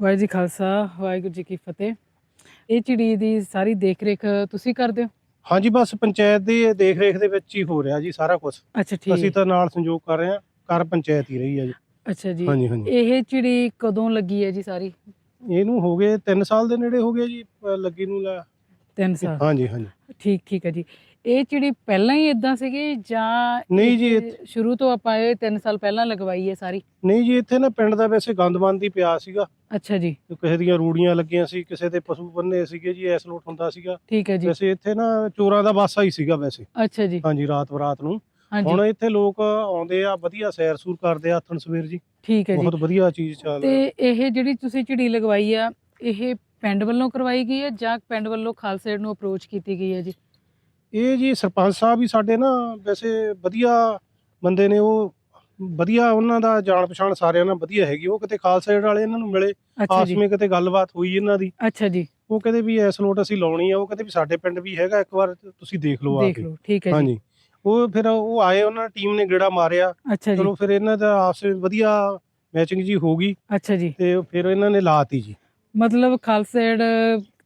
ਵਾਹਿਗੁਰੂ ਜੀ ਖਾਲਸਾ ਵਾਹਿਗੁਰੂ ਜੀ ਕੀ ਫਤਿਹ। ਇਹ ਚਿੜੀ ਦੀ ਸਾਰੀ ਦੇਖ ਰੇਖ ਤੁਸੀਂ ਕਰਦੇ ਹੋ? ਹਾਂਜੀ ਬਸ ਪੰਚਾਇਤ ਦੀ ਦੇਖ ਰੇਖ ਦੇ ਵਿੱਚ ਹੀ ਹੋ ਰਿਹਾ ਜੀ ਸਾਰਾ ਕੁਝ ਅੱਛਾ ਅਸੀਂ ਠੀਕ ਤਾਂ ਨਾਲ ਸੰਯੋਗ ਕਰ ਰਹੇ ਹਾਂ ਕਰ ਪੰਚਾਇਤ ਹੀ ਰਹੀ ਹੈ ਜੀ। ਅੱਛਾ ਜੀ। ਹਾਂਜੀ ਹਾਂਜੀ। ਇਹ ਚਿੜੀ ਕਦੋਂ ਲੱਗੀ ਹੈ ਜੀ ਸਾਰੀ? ਇਹਨੂੰ ਹੋ ਗਏ 3 ਸਾਲ ਦੇ ਨੇੜੇ ਹੋ ਗਏ ਜੀ ਲੱਗੀ ਨੂੰ ਲੈ। 3 ਸਾਲ। ਹਾਂਜੀ ਹਾਂਜੀ। ਠੀਕ ਠੀਕ ਹੈ ਜੀ। ਇਹ ਚਿੜੀ ਪਹਿਲਾਂ ਹੀ ਇਦਾਂ ਸੀਗੀ ਜਾਂ ਨਹੀਂ ਜੀ, ਸ਼ੁਰੂ ਤੋਂ ਆਪਾਂ ਇਹ 3 ਸਾਲ ਪਹਿਲਾਂ ਲਗਵਾਈ ਹੈ ਸਾਰੀ? ਨਹੀਂ ਜੀ ਇੱਥੇ ਨਾ ਪਿੰਡ ਦਾ ਵੈਸੇ ਗੰਦਬੰਦ ਹੀ ਪਿਆ ਸੀਗਾ। ਅੱਛਾ ਜੀ। ਕਿਸੇ ਦੀਆਂ ਰੂੜੀਆਂ ਲੱਗੀਆਂ ਸੀ ਕਿਸੇ ਦੇ ਪਸ਼ੂ ਬੰਨੇ ਸੀਗੇ ਜੀ ਐਸ ਲੋਟ ਹੁੰਦਾ ਸੀਗਾ। ਠੀਕ ਹੈ ਜੀ। ਵੈਸੇ ਇੱਥੇ ਨਾ ਚੋਰਾਂ ਦਾ ਵਾਸਾ ਹੀ ਸੀਗਾ ਵੈਸੇ। ਅੱਛਾ ਜੀ। ਹਾਂਜੀ ਰਾਤ ਬਰਾਤ ਨੂੰ। ਹੁਣ ਇੱਥੇ ਲੋਕ ਆਉਂਦੇ ਆ ਵਧੀਆ ਸੈਰ ਸੂਰ ਕਰਦੇ ਆ ਆਥਣ ਸਵੇਰ ਜੀ। ਠੀਕ ਹੈ ਜੀ। ਬਹੁਤ ਵਧੀਆ ਚੀਜ਼ ਚੱਲ ਰਹੀ ਤੇ ਇਹ ਜਿਹੜੀ ਤੁਸੀਂ ਚਿੜੀ ਲਗਵਾਈ ਆ ਇਹ ਪਿੰਡ ਵੱਲੋਂ ਕਰਵਾਈ ਗਈ ਹੈ ਜਾਂ ਪਿੰਡ ਵੱਲੋਂ ਖਾਲਸਾ ਨੂੰ ਅਪਰੋਚ ਕੀਤੀ ਗਈ ਹੈ ਜੀ? ਇਹ ਜੀ ਸਰਪੰਚ ਸਾਹਿਬ ਵੀ ਸਾਡੇ ਨਾ ਵੈਸੇ ਵਧੀਆ ਬੰਦੇ ਨੇ ਉਹ ਵਧੀਆ ਉਹਨਾਂ ਦਾ ਜਾਣ ਪਛਾਣ ਸਾਰਿਆਂ ਨਾਲ ਵਧੀਆ ਹੈਗੀ ਉਹ ਕਿਤੇ ਖਾਲਸਾ ਏਡ ਵਾਲੇ ਇਹਨਾਂ ਨੂੰ ਮਿਲੇ ਅੱਛਾ ਆਪਸ ਜੀ। ਵਿੱਚ ਕਿਤੇ ਗੱਲਬਾਤ ਹੋਈ ਇਹਨਾਂ ਦੀ। ਅੱਛਾ ਜੀ। ਉਹ ਕਹਿੰਦੇ ਵੀ ਐਸ ਲੋਟ ਅਸੀਂ ਲਾਉਣੀ ਆ ਉਹ ਕਹਿੰਦੇ ਵੀ ਸਾਡੇ ਪਿੰਡ ਵੀ ਹੈਗਾ ਇੱਕ ਵਾਰ ਤੁਸੀਂ ਦੇਖ ਲਓ ਆ ਦੇਖ ਕੇ। ਲਓ ਠੀਕ ਹੈ ਜੀ। ਹਾਂਜੀ। ਉਹ ਫਿਰ ਉਹ ਆਏ ਉਹਨਾਂ ਟੀਮ ਨੇ ਗੇੜਾ ਮਾਰਿਆ। ਅੱਛਾ ਜੀ। ਚਲੋ ਫਿਰ ਇਹਨਾਂ ਦਾ ਆਪਸ ਵਿੱਚ ਵਧੀਆ ਮੈਚਿੰਗ ਜੀ ਹੋ ਗਈ। ਅੱਛਾ ਜੀ। ਤੇ ਫਿਰ ਇਹਨਾਂ ਨੇ ਲਾਤੀ ਜੀ। ਮਤਲਬ ਖਾਲਸਾ ਏਡ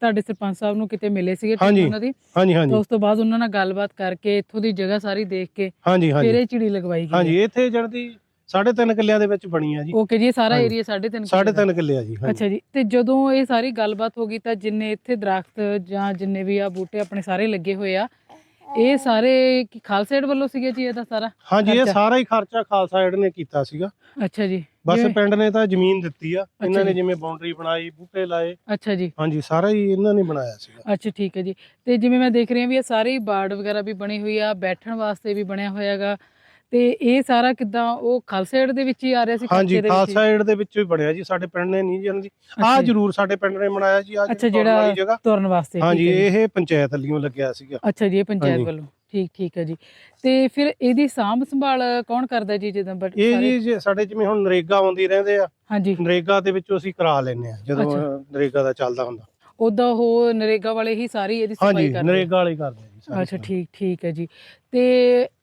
ਤੁਹਾਡੇ ਸਰਪੰਚ ਸਾਹਿਬ ਨੂੰ ਕਿਤੇ ਮਿਲੇ ਸੀਗੇ ਹਾਂਜੀ, ਉਹਨਾਂ ਦੀ ਹਾਂਜੀ ਤਾਂ ਹਾਂਜੀ ਉਸ ਤੋਂ ਬਾਅਦ ਉਹਨਾਂ ਨਾਲ ਗੱਲਬਾਤ ਕਰਕੇ ਇੱਥੋਂ ਦੀ ਜਗ੍ਹਾ ਸਾਰੀ ਦੇਖ ਕੇ ਹਾਂਜੀ ਫਿਰ ਹਾਂਜੀ ਇਹ ਚਿੜੀ ਲਗਵਾਈ ਗਈ ਹਾਂਜੀ ਇੱਥੇ ਜਣਦੀ ਸਾਢੇ ਤਿੰਨ ਕਿੱਲਿਆਂ ਦੇ ਵਿੱਚ ਬਣੀ ਆ ਜੀ। ਓਕੇ ਜੀ ਇਹ ਸਾਰਾ ਹਾਂਜੀ। ਏਰੀਆ 3.5 ਸਾਢੇ ਤਿੰਨ ਕਿੱਲੇ ਆ ਜੀ ਹਾਂਜੀ। ਅੱਛਾ ਜੀ ਤੇ ਜਦੋਂ ਇਹ ਸਾਰੀ ਗੱਲਬਾਤ ਹੋ ਗਈ ਤਾਂ ਜਿੰਨੇ ਇੱਥੇ ਦਰਖਤ ਜਾਂ ਜਿੰਨੇ ਵੀ ਆ ਬੂਟੇ ਆਪਣੇ ਸਾਰੇ ਲੱਗੇ ਹੋਏ ਆ ਇਹ ਸਾਰੇ ਕੀ ਖਾਲਸਾ ਏਡ ਵੱਲੋਂ ਸੀਗੇ ਜੀ ਇਹਦਾ ਸਾਰਾ ਹਾਂਜੀ ਇਹ ਖਰਚਾ। ਸਾਰਾ ਹੀ ਖਰਚਾ ਖਾਲਸਾ ਏਡ ਨੇ ਕੀਤਾ ਸੀਗਾ। ਅੱਛਾ ਜੀ। ਬਸ ਪਿੰਡ ਨੇ ਤਾਂ ਜ਼ਮੀਨ ਦਿੱਤੀ ਆ ਇਹਨਾਂ ਨੇ ਜੀ। ਜਿਵੇਂ ਬਾਉਂਡਰੀ ਬਣਾਈ ਬੂਟੇ ਲਾਏ ਅੱਛਾ ਜੀ ਹਾਂਜੀ ਸਾਰਾ ਹੀ ਇਹਨਾਂ ਨੇ ਬਣਾਇਆ ਸੀਗਾ ਅੱਛਾ ਠੀਕ ਹੈ ਜੀ ਤੇ ਜਿਵੇਂ ਮੈਂ ਦੇਖ ਰਹੀ ਹਾਂ ਵੀ ਇਹ ਸਾਰੀ ਬਾੜ ਵਗੈਰਾ ਵੀ ਬਣੀ ਹੋਈ ਆ ਬੈਠਣ ਵਾਸਤੇ ਵੀ ਬਣਿਆ ਹੋਇਆਗਾ ਤੇ ਇਹ ਸਾਰਾ ਕਿਦਾਂ ਉਹ ਖਾਲਸਾ ਏਡ ਦੇ ਵਿੱਚ ਹੀ ਆ ਰਿਹਾ ਸੀ ਹਾਂਜੀ? ਖਾਲਸਾ ਏਡ ਦੇ ਵਿੱਚੋਂ ਹੀ ਬਣਿਆ ਜੀ ਸਾਡੇ ਪਿੰਡ ਨੇ ਨਹੀਂ ਅੱਛਾ ਆ ਜੀ। ਜ਼ਰੂਰ ਸਾਡੇ ਪਿੰਡ ਨੇ ਬਣਾਇਆ ਜੀ ਆ ਅੱਛਾ, ਜਿਹੜਾ ਤੁਰਨ ਵਾਸਤੇ ਹਾਂਜੀ ਜੀ। ਇਹ ਪੰਚਾਇਤ ਵੱਲੋਂ ਲੱਗਿਆ ਸੀਗਾ ਅੱਛਾ ਜੀ ਇਹ ਪੰਚਾਇਤ। ਵੱਲੋਂ ਠੀਕ ਠੀਕ ਹੈ ਜੀ। ਤੇ ਫਿਰ ਇਹਦੀ ਸਾਂਭ ਸੰਭਾਲ ਕੌਣ ਕਰਦਾ ਜੀ ਜਦੋਂ ਬਟ ਇਹ ਜੀ ਜੇ ਸਾਡੇ ਜਿਵੇਂ ਹੁਣ ਨਰੇਗਾ ਆਉਂਦੀ ਰਹਿੰਦੇ ਆ ਹਾਂਜੀ। ਨਰੇਗਾ ਦੇ ਵਿੱਚੋਂ ਅਸੀਂ ਕਰਾ ਲੈਨੇ ਆ ਜਦੋਂ। ਨਰੇਗਾ ਦਾ ਚੱਲਦਾ ਹੁੰਦਾ। ਉਦਾਂ ਉਹ ਨਰੇਗਾ ਵਾਲੇ ਹੀ ਸਾਰੀ ਇਹਦੀ ਸਫ਼ਾਈ ਹਾਂਜੀ ਕਰਦੇ ਆ? ਨਰੇਗਾ ਵਾਲੇ ਕਰਦੇ ਅੱਛਾ। ਠੀਕ ਠੀਕ ਹੈ ਜੀ। ਤੇ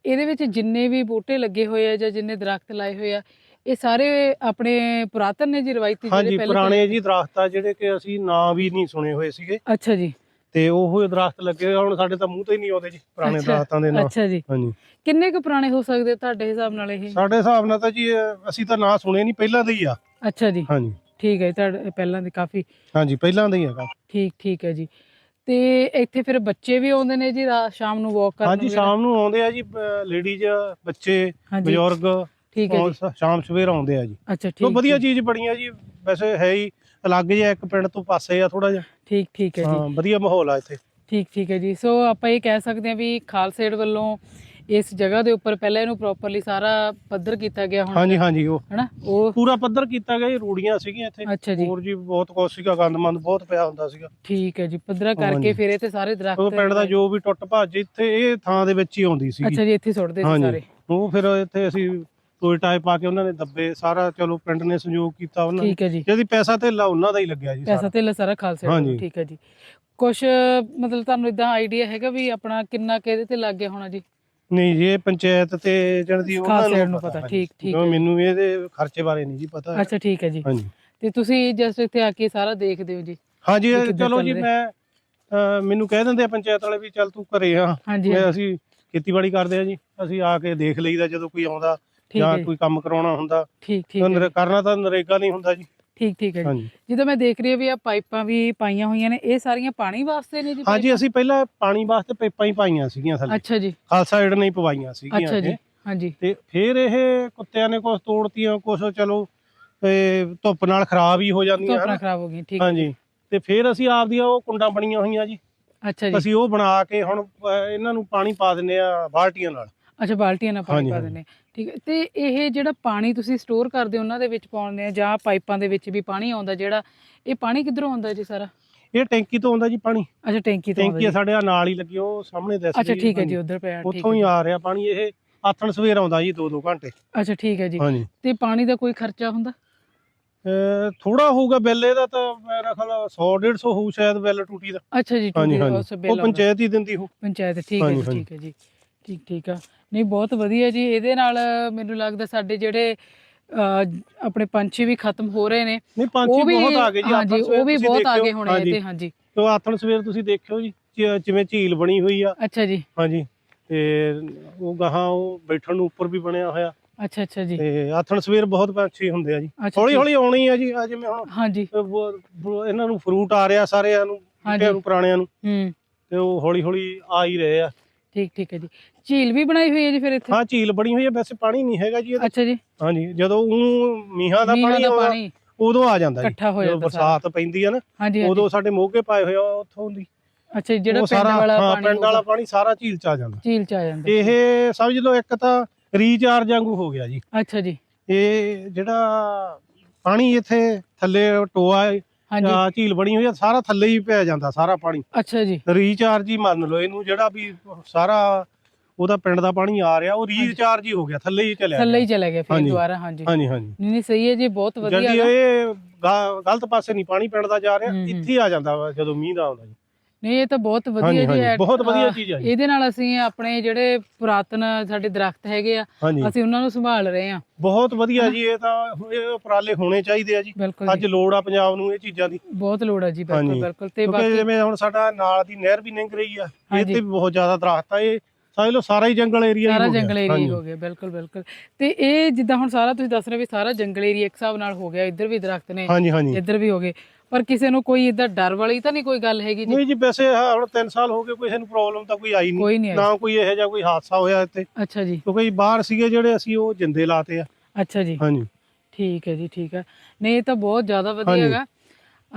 ਇਹਦੇ ਵਿੱਚ ਜਿੰਨੇ ਵੀ ਬੂਟੇ ਲੱਗੇ ਹੋਏ ਆ ਜਾਂ ਜਿੰਨੇ ਦਰਖਤ ਲਾਏ ਹੋਏ ਆ ਇਹ ਸਾਰੇ ਆਪਣੇ ਪੁਰਾਤਨ ਨੇ ਜੀ ਰਵਾਇਤੀ ਹਾਂਜੀ ਪਹਿਲੇ ਪੁਰਾਣੇ ਜੀ ਦਰਖਤ ਆ ਜਿਹੜੇ ਕਿ ਅਸੀਂ ਨਾਂ ਵੀ ਨਹੀਂ ਸੁਣੇ ਹੋਏ ਸੀਗੇ। ਅੱਛਾ ਜੀ। ਤੇ ਉਹ ਦਰਖਤ ਲੱਗੇ ਆ, ਹੁਣ ਸਾਡੇ ਤਾਂ ਮੂੰਹ ਤੇ ਹੀ ਨਹੀਂ ਆਉਂਦੇ ਜੀ ਪੁਰਾਣੇ ਅੱਛਾ, ਦਰਖਤਾਂ ਦੇ ਨਾਂ ਅੱਛਾ ਜੀ। ਹਾਂਜੀ। ਕਿੰਨੇ ਕੁ ਪੁਰਾਣੇ ਹੋ ਸਕਦੇ ਤੁਹਾਡੇ ਹਿਸਾਬ ਨਾਲ ਇਹ? ਸਾਡੇ ਹਿਸਾਬ ਨਾਲ ਤਾਂ ਜੀ ਇਹ ਅਸੀਂ ਤਾਂ ਨਾਂ ਸੁਣੇ ਨਹੀਂ ਪਹਿਲਾਂ ਦੇ ਹੀ ਆ। ਅੱਛਾ ਜੀ। ਹਾਂਜੀ। ਠੀਕ ਹੈ ਜੀ, ਤੁਹਾਡੇ ਪਹਿਲਾਂ ਦੇ ਕਾਫੀ। ਹਾਂਜੀ ਪਹਿਲਾਂ ਦੇ ਹੀ ਹੈਗਾ। ਠੀਕ ਠੀਕ ਹੈ ਜੀ। ਤੇ ਇੱਥੇ ਫਿਰ ਬੱਚੇ ਵੀ ਆਉਂਦੇ ਨੇ ਜੀ ਰਾਤ ਸ਼ਾਮ ਨੂੰ ਵਾਕ ਕਰਨ ਹਾਂਜੀ ਵਗੈਰਾ? ਸ਼ਾਮ ਨੂੰ ਆਉਂਦੇ ਆ ਜੀ ਲੇਡੀਜ਼ ਬੱਚੇ ਹਾਂਜੀ। ਬਜ਼ੁਰਗ ਠੀਕ ਹੈ ਉਹ ਜੀ ਸ਼ਾਮ ਸਵੇਰ ਆਉਂਦੇ ਆ ਜੀ। ਅੱਛਾ ਤੋਂ ਠੀਕ ਵਧੀਆ ਠੀਕ- ਚੀਜ਼ ਬਣੀ ਆ ਜੀ ਵੈਸੇ ਹੈ ਹੀ ਅਲੱਗ ਜਿਹਾ ਇੱਕ ਪਿੰਡ ਤੋਂ ਪਾਸੇ ਆ ਥੋੜਾ ਜਿਹਾ। ਠੀਕ ਠੀਕ ਹੈ ਜੀ। ਹਾਂ ਵਧੀਆ ਮਾਹੌਲ ਆ ਇੱਥੇ। ਠੀਕ ਠੀਕ ਹੈ ਜੀ। ਸੋ ਆਪਾਂ ਇਹ ਕਹਿ ਸਕਦੇ ਹਾਂ ਵੀ ਖਾਲਸਾ ਏਡ ਵੱਲੋਂ ਇਸ ਜਗ੍ਹਾ ਦੇ ਉੱਪਰ ਪਹਿਲਾਂ ਇਹਨੂੰ ਪ੍ਰੋਪਰਲੀ ਸਾਰਾ ਪੱਧਰ ਕੀਤਾ ਗਿਆ ਹੁਣ। ਹਾਂਜੀ ਹਾਂਜੀ ਉਹ ਹਨਾ? ਉਹ ਪੂਰਾ ਪੱਧਰ ਕੀਤਾ ਗਿਆ ਜੀ ਰੂੜੀਆਂ ਸੀਗੀਆਂ ਇੱਥੇ। ਅੱਛਾ ਜੀ। ਹੋਰ ਜੀ ਬਹੁਤ ਕੁਛ ਸੀਗਾ ਗੰਦਮੰਦ ਬਹੁਤ ਪਿਆ ਹੁੰਦਾ ਸੀਗਾ। ਠੀਕ ਹੈ ਜੀ ਪੱਧਰਾ ਕਰਕੇ ਹਾਂਜੀ। ਫਿਰ ਇਹ ਤੇ ਸਾਰੇ ਦਰਖਤ ਉਹ ਪਿੰਡ ਦਾ ਜੋ ਵੀ ਟੁੱਟ ਭੱਜ ਇੱਥੇ ਇਹ ਥਾਂ ਦੇ ਵਿੱਚ ਹੀ ਆਉਂਦੀ ਸੀਗੀ। ਅੱਛਾ ਜੀ ਇੱਥੇ ਸੁੱਟਦੇ ਸੀ ਹਾਂਜੀ। ਸਾਰੇ। ਉਹ ਫਿਰ ਇੱਥੇ ਅਸੀਂ ਟੋਏ ਟਾਏ ਪਾ ਕੇ ਉਹਨਾਂ ਨੇ ਦੱਬੇ ਸਾਰਾ ਚਲੋ ਪਿੰਡ ਨੇ ਸਹਿਯੋਗ ਕੀਤਾ ਉਹਨਾਂ ਨੇ ਠੀਕ ਹੈ ਜੀ। ਜਿਹਦੀ ਪੈਸਾ ਧੇਲਾ ਉਹਨਾਂ ਦਾ ਹੀ ਲੱਗਿਆ ਜੀ ਪੈਸਾ ਸਾਰਾ। ਸਾਰਾ ਖਾਲਸਾ ਵੱਲੋਂ, ਹਾਂਜੀ। ਠੀਕ ਹੈ ਜੀ। ਕੁਛ ਮਤਲਬ ਤੁਹਾਨੂੰ ਇਦਾਂ ਆਈਡੀਆ ਹੈਗਾ ਵੀ ਆਪਣਾ ਕਿੰਨਾ ਕੁ ਇਹਦੇ ਤੇ ਲੱਗ ਗਿਆ ਹੋਣਾ ਜੀ? ਨਹੀਂ ਜੀ ਇਹ ਪੰਚਾਇਤ ਤੇ ਜਣਦੀ ਖਾਲਸਾ ਉਹਨਾਂ ਨੂੰ ਪਤਾ। ਠੀਕ- ਠੀਕ ਹੈ। ਮੈਨੂੰ ਇਹਦੇ ਖਰਚੇ ਬਾਰੇ ਨਹੀਂ ਜੀ ਪਤਾ। ਅੱਛਾ ਠੀਕ ਹੈ ਜੀ। ਹਾਂਜੀ। ਤੇ ਤੁਸੀਂ ਜਸਟ ਇੱਥੇ ਆ ਕੇ ਸਾਰਾ ਦੇਖਦੇ ਹੋ ਜੀ? ਹਾਂਜੀ ਇਹ ਕਿੱਦਾਂ ਚਲੋ ਚੱਲ ਜੀ ਰਿਹਾ? ਮੈਂ ਅਹ, ਮੈਨੂੰ ਕਹਿ ਦਿੰਦੇ ਆ ਪੰਚਾਇਤ ਵਾਲੇ ਵੀ ਚੱਲ ਤੂੰ ਘਰੇ ਆ। ਹਾਂਜੀ ਮੈਂ ਅਸੀਂ ਖੇਤੀਬਾੜੀ ਕਰਦੇ ਆ ਜੀ। ਅਸੀਂ ਆ ਕੇ ਦੇਖ ਲਈਦਾ ਜਦੋਂ ਕੋਈ ਆਉਂਦਾ। ਠੀਕ ਜਾਂ। ਹੈ ਕੋਈ ਕੰਮ ਕਰਾਉਣਾ ਹੁੰਦਾ ਠੀਕ ਠੀਕ ਤਾਂ ਹੈ ਨਰੇ- ਕਰਨਾ ਤਾਂ ਨਰੇਗਾ ਨਹੀਂ ਹੁੰਦਾ ਜੀ। ਠੀਕ ਠੀਕ ਹੈ ਜੀ। ਹਾਂਜੀ। ਜਦੋਂ ਮੈਂ ਦੇਖ ਰਹੀ ਹਾਂ ਵੀ ਆ ਪਾਈਪਾਂ ਵੀ ਪਾਈਆਂ ਹੋਈਆਂ ਨੇ ਇਹ ਸਾਰੀਆਂ ਪਾਣੀ ਵਾਸਤੇ ਨੇ ਜੀ ਹਾਂਜੀ ਅਸੀਂ ਪਹਿਲਾਂ ਪਾਣੀ ਵਾਸਤੇ ਪਾਈਪਾਂ ਹੀ ਪਾਈਆਂ ਸੀਗੀਆਂ ਪਾਈਪਾਂ? ਥੱਲੇ। ਅੱਛਾ ਜੀ। ਖਾਲਸਾ ਏਡ ਨਹੀਂ ਪਵਾਈਆਂ ਸੀਗੀਆਂ ਅੱਛਾ ਜੀ ਇਹ। ਹਾਂਜੀ। ਤੇ ਫਿਰ ਇਹ ਕੁੱਤਿਆਂ ਨੇ ਕੁਛ ਤੋੜਤੀਆਂ ਕੁਛ ਚਲੋ ਇਹ ਧੁੱਪ ਨਾਲ ਖਰਾਬ ਹੀ ਹੋ ਜਾਂਦੀਆਂ ਧੋਪਣਾ ਹਨ। ਖਰਾਬ ਹੋ ਗਈਆਂ ਠੀਕ। ਹੈ ਹਾਂਜੀ। ਤੇ ਫਿਰ ਅਸੀਂ ਆਪਦੀਆਂ ਉਹ ਕੁੰਡਾਂ ਬਣੀਆਂ ਹੋਈਆਂ ਜੀ। ਅੱਛਾ ਜੀ। ਅਸੀਂ ਉਹ ਬਣਾ ਕੇ ਹੁਣ ਅਹ, ਇਹਨਾਂ ਨੂੰ ਪਾਣੀ ਪਾ ਦਿੰਨੇ ਆ ਬਾਲਟੀਆਂ ਨਾਲ। ਅੱਛਾ ਬਾਲਟੀਆਂ ਨਾਲ ਪਾਣੀ ਹਾਂਜੀ, ਪਾ ਹਾਂਜੀ। ਦਿੰਦੇ ਠੀਕ ਹੈ ਤੇ ਇਹ ਜਿਹੜਾ ਪਾਣੀ ਤੁਸੀਂ ਸਟੋਰ ਕਰਦੇ ਹੋ ਉਹਨਾਂ ਦੇ ਵਿੱਚ ਪਾਉਂਦੇ ਆ ਜਾਂ ਪਾਈਪਾਂ ਦੇ ਵਿੱਚ ਵੀ ਪਾਣੀ ਆਉਂਦਾ ਜਿਹੜਾ ਇਹ ਪਾਣੀ ਕਿੱਧਰੋਂ ਆਉਂਦਾ ਜੀ ਸਾਰਾ? ਇਹ ਟੈਂਕੀ ਤੋਂ ਆਉਂਦਾ ਜੀ ਪਾਣੀ। ਅੱਛਾ ਟੈਂਕੀ ਤੋਂ ਟੈਂਕੀ। ਸਾਡੇ ਆ ਨਾਲ ਹੀ ਲੱਗੀ ਉਹ ਸਾਹਮਣੇ ਦਿਸ ਅੱਛਾ ਠੀਕ ਹੈ। ਜੀ ਉਧਰ ਪਿਆ ਠੀਕ ਉੱਥੋਂ ਹੀ ਆ ਰਿਹਾ ਪਾਣੀ ਇਹ ਆਥਣ ਸਵੇਰ ਆਉਂਦਾ ਜੀ 2-2 ਘੰਟੇ। ਅੱਛਾ ਠੀਕ ਹੈ ਜੀ। ਤੇ ਪਾਣੀ ਦਾ ਕੋਈ ਖਰਚਾ ਹੁੰਦਾ? ਥੋੜਾ ਹੋਊਗਾ ਬਿੱਲ ਇਹਦਾ ਤਾਂ ਮੇਰਾ ਖਿਆਲ 100 150 ਹੋਊ ਸ਼ਾਇਦ ਬਿੱਲ ਟੂਟੀ ਦਾ। ਅੱਛਾ ਜੀ ਟੂਟੀ ਉਸ ਉਹ ਬਿੱਲ ਆਉਂਦਾ। ਪੰਚਾਇਤ ਹੀ ਦਿੰਦੀ ਹੋ ਪੰਚਾਇਤ ਠੀਕ ਹੈ। ਠੀਕ ਹੈ ਜੀ। ਠੀਕ ਠੀਕ ਆ। ਨਹੀਂ ਬਹੁਤ ਵਧੀਆ ਜੀ। ਇਹਦੇ ਨਾਲ ਮੈਨੂੰ ਲੱਗਦਾ ਸਾਡੇ ਜਿਹੜੇ ਆਪਣੇ ਪੰਛੀ ਵੀ ਖਤਮ ਹੋ ਰਹੇ ਨੇ। ਨਹੀਂ ਪੰਛੀ ਉਹ ਵੀ ਬਹੁਤ ਆ ਗਏ ਜੀ। ਹਾਂਜੀ ਉਹ ਵੀ ਬਹੁਤ ਆ। ਗਏ ਹੋਣੇ। ਤੇ ਹਾਂਜੀ। ਤੇ ਆਥਣ ਸਵੇਰ ਤੁਸੀਂ ਦੇਖਿਓ ਜੀ ਜਿਵੇਂ ਝੀਲ ਬਣੀ ਹੋਈ ਆ। ਅੱਛਾ ਜੀ। ਹਾਂਜੀ। ਤੇ ਉਹ ਗਾਹਾਂ ਉਹ ਬੈਠਣ ਨੂੰ ਉੱਪਰ ਵੀ ਬਣਿਆ ਹੋਇਆ। ਅੱਛਾ ਅੱਛਾ ਜੀ। ਤੇ ਆਥਣ ਸਵੇਰ ਬਹੁਤ ਪੰਛੀ ਹੁੰਦੇ ਆ ਜੀ। ਹੌਲੀ। ਹੌਲੀ ਆਉਣੀ ਆ ਜੀ ਆ ਜਿਵੇਂ ਹੁਣ ਹਾਂਜੀ। ਇਹਨਾਂ ਨੂੰ ਫਰੂਟ ਆ ਰਿਹਾ ਸਾਰਿਆਂ ਨੂੰ ਬੂਟਿਆਂ ਨੂੰ ਪੁਰਾਣਿਆਂ ਨੂੰ। ਹੂੰ। ਤੇ ਉਹ ਹੌਲੀ ਹੌਲੀ ਆ ਹੀ ਰਹੇ ਆ। ਠੀਕ ਠੀਕ ਹੈ ਜੀ। ਝੀਲ ਵੀ ਬਣਾਈ ਹੋਈ ਹੈ ਜੀ ਫਿਰ ਇੱਥੇ? ਹਾਂ ਝੀਲ ਬਣੀ ਹੋਈ ਹੈ ਵੈਸੇ ਪਾਣੀ ਨਹੀਂ ਹੈਗਾ ਜੀ ਇਹਦੇ। ਅੱਛਾ ਜੀ। ਹਾਂਜੀ ਜਦੋਂ ਉਹ ਮੀਂਹਾਂ ਦਾ ਮੀਂਹਾਂ ਪਾਣੀ ਦਾ ਆਉਂਦਾ, ਪਾਣੀ ਉਦੋਂ ਆ ਜਾਂਦਾ ਜੀ। ਇਕੱਠਾ ਹੋ ਜਦੋਂ ਜਾਂਦਾ ਸਾਰਾ। ਬਰਸਾਤ ਪੈਂਦੀ ਆ ਨਾ ਹਾਂਜੀ ਹਾਂਜੀ। ਉਦੋਂ ਸਾਡੇ ਮੋਗੇ ਪਾਏ ਹੋਏ ਆ ਉੱਥੋਂ ਦੀ। ਅੱਛਾ ਜੀ, ਜਿਹੜਾ ਉਹ ਪਿੰਡ ਸਾਰਾ ਵਾਲਾ ਹਾਂ ਪਾਣੀ ਪਿੰਡ ਵਾਲਾ ਪਾਣੀ ਸਾਰਾ ਝੀਲ ਚ ਆ ਜਾਂਦਾ। ਝੀਲ ਚ ਆ ਜਾਂਦਾ। ਇਹ ਸਮਝ ਲਓ ਇੱਕ ਤਾਂ ਰੀਚਾਰਜ ਵਾਂਗੂ ਹੋ ਗਿਆ ਜੀ। ਅੱਛਾ ਜੀ। ਇਹ ਜਿਹੜਾ ਪਾਣੀ ਇੱਥੇ ਥੱਲੇ ਟੋਆ ਹੈ, ਹਾਂਜੀ। ਜਾਂ ਝੀਲ ਬਣੀ ਹੋਈ ਆ ਸਾਰਾ ਥੱਲੇ ਹੀ ਪੈ ਜਾਂਦਾ ਸਾਰਾ ਪਾਣੀ। ਅੱਛਾ ਜੀ। ਰੀਚਾਰਜ ਹੀ ਮੰਨ ਲਓ ਇਹਨੂੰ ਜਿਹੜਾ ਵੀ ਸਾਰਾ ਉਹਦਾ ਪਿੰਡ ਦਾ ਪਾਣੀ ਆ ਰਿਹਾ ਉਹ ਰੀਚਾਰਜ ਹੀ ਹੋ ਗਿਆ ਥੱਲੇ ਹੀ ਚਲਿਆ ਥੱਲੇ ਹੀ। ਚਲਾ ਗਿਆ ਫਿਰ। ਦੁਬਾਰਾ ਹਾਂਜੀ ਹਾਂਜੀ ਹਾਂਜੀ ਨਹੀਂ ਨਹੀਂ ਸਹੀ ਹੈ ਜੀ ਬਹੁਤ ਵਧੀਆ ਜਲਦੀ। ਇਹ ਗਲਤ ਪਾਸੇ ਨਹੀਂ ਪਾਣੀ ਪਿੰਡ ਦਾ ਜਾ ਰਿਹਾ ਹੂੰ, ਹੂੰ। ਇੱਥੇ ਹੀ ਆ ਜਾਂਦਾ ਜਦੋਂ ਮੀਂਹ ਦਾ ਆਉਂਦਾ ਜੀ ਨਹੀਂ ਇਹ ਤਾਂ ਬਹੁਤ ਵਧੀਆ ਜੀ ਹੈ। ਬਹੁਤ ਵਧੀਆ ਚੀਜ਼ ਆ ਜੀ ਇਹਦੇ ਨਾਲ ਅਸੀਂ ਆਪਣੇ ਜਿਹੜੇ ਪੁਰਾਤਨ ਸਾਡੇ ਦਰਖਤ ਹੈਗੇ ਆ ਅਸੀਂ ਉਹਨਾਂ ਨੂੰ ਸੰਭਾਲ ਰਹੇ ਆ ਬਹੁਤ ਵਧੀਆ ਜੀ ਇਹ ਤਾਂ ਇਹ ਉਪਰਾਲੇ ਹੋਣੇ ਚਾਹੀਦੇ ਆ ਜੀ ਅੱਜ ਲੋੜ ਆ ਪੰਜਾਬ ਨੂੰ ਇਹ ਚੀਜ਼ਾਂ ਦੀ ਬਹੁਤ ਲੋੜ ਹੈ ਜੀ ਬਿਲਕੁਲ। ਬਿਲਕੁਲ ਤੇ ਬਾਕੀ ਜਿਵੇਂ ਹੁਣ ਸਾਡਾ ਨਾਲ ਦੀ ਨਹਿਰ ਵੀ ਲੰਘ ਰਹੀ ਆ ਇਹ। ਤੇ ਵੀ ਬਹੁਤ ਜ਼ਿਆਦਾ ਦਰਖਤ ਆ ਇਹ ਸਮਝ ਲਓ ਸਾਰਾ ਹੀ ਜੰਗਲ ਏਰੀਆ ਸਾਰਾ ਜੰਗਲ ਏਰੀਆ ਹੀ ਗਿਆ ਬਿਲਕੁਲ ਬਿਲਕੁਲ। ਤੇ ਇਹ ਜਿੱਦਾਂ ਹੁਣ ਸਾਰਾ ਤੁਸੀਂ ਦੱਸ ਰਹੇ ਵੀ ਸਾਰਾ ਜੰਗਲ ਏਰੀਆ ਇੱਕ ਹਿਸਾਬ ਨਾਲ ਹੋ ਗਿਆ ਇੱਧਰ ਵੀ ਦਰਖਤ ਨੇ ਹਾਂਜੀ ਹਾਂਜੀ। ਇੱਧਰ ਵੀ ਹੋ ਗਏ। ਪਰ ਕਿਸੇ ਨੂੰ ਕੋਈ ਇਦਾਂ ਡਰ ਵਾਲੀ ਤਾਂ ਨਹੀਂ ਕੋਈ ਗੱਲ ਹੈਗੀ ਜੀ? ਨਹੀਂ ਜੀ ਵੈਸੇ ਆਹ ਹੁਣ 3 ਸਾਲ ਹੋ ਗਏ ਕਿਸੇ ਨੂੰ ਪ੍ਰੋਬਲਮ ਤਾਂ ਕੋਈ ਆਈ ਨਹੀਂ। ਕੋਈ ਨਹੀਂ ਆਈ। ਨਾ ਕੋਈ ਇਹੋ ਜਿਹਾ ਕੋਈ ਹਾਦਸਾ ਹੋਇਆ ਇੱਥੇ। ਅੱਛਾ ਜੀ। ਕਿਉਂਕਿ ਬਾਹਰ ਸੀਗੇ ਜਿਹੜੇ ਅਸੀਂ ਉਹ ਜਿੰਦੇ ਲਾਤੇ ਆ। ਅੱਛਾ ਜੀ। ਹਾਂਜੀ। ਠੀਕ ਹੈ ਜੀ ਠੀਕ ਹੈ। ਨਹੀਂ ਇਹ ਤਾਂ ਬਹੁਤ ਜ਼ਿਆਦਾ ਵਧੀਆ ਹਾਂਜੀ। ਹੈਗਾ।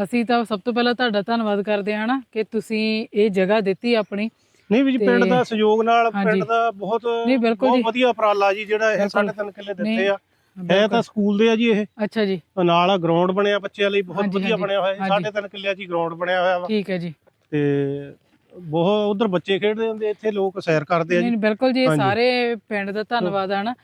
ਅਸੀਂ ਤਾਂ ਸਭ ਤੋਂ ਪਹਿਲਾਂ ਤੁਹਾਡਾ ਧੰਨਵਾਦ ਕਰਦੇ ਹਾਂ ਨਾ ਕਿ ਤੁਸੀਂ ਇਹ ਜਗ੍ਹਾ ਦਿੱਤੀ ਆਪਣੀ। ਨਹੀਂ ਵੀ ਜੀ ਪਿੰਡ ਦਾ ਸਹਿਯੋਗ ਨਾਲ। ਪਿੰਡ ਦਾ ਬਹੁਤ ਬਹੁਤ ਜੀ। ਵਧੀਆ ਉਪਰਾਲਾ ਜੀ ਜਿਹੜਾ ਇਹ ਬਿਲਕੁਲ। ਸਾਢੇ ਤਿੰਨ ਕਿੱਲੇ ਦਿੱਤੇ ਆ ਹੈ ਤਾਂ ਸਕੂਲ ਦੇ ਆ ਜੀ ਇਹ ਅੱਛਾ ਜੀ ਨਾਲ ਆ ਗਰਾਊਂਡ ਬਣਿਆ ਬੱਚਿਆਂ ਲਈ ਬਹੁਤ ਵਧੀਆ ਬਣਿਆ ਹੋਇਆ ਜੀ ਹਾਂਜੀ। ਸਾਢੇ ਤਿੰਨ ਕਿੱਲਿਆਂ 'ਚ ਹੀ ਗਰਾਊਂਡ ਬਣਿਆ ਹੋਇਆ ਵਾ ਠੀਕ ਹੈ ਜੀ ਤੇ ਬਹੁਤ ਉਧਰ ਬੱਚੇ ਖੇਡਦੇ ਹੁੰਦੇ ਇੱਥੇ ਲੋਕ ਸੈਰ ਕਰਦੇ ਆ ਜੀ ਨਹੀਂ, ਬਿਲਕੁਲ ਜੀ ਇਹ। ਸਾਰੇ ਪਿੰਡ ਦਾ ਧੰਨਵਾਦ ਆ ਨਾ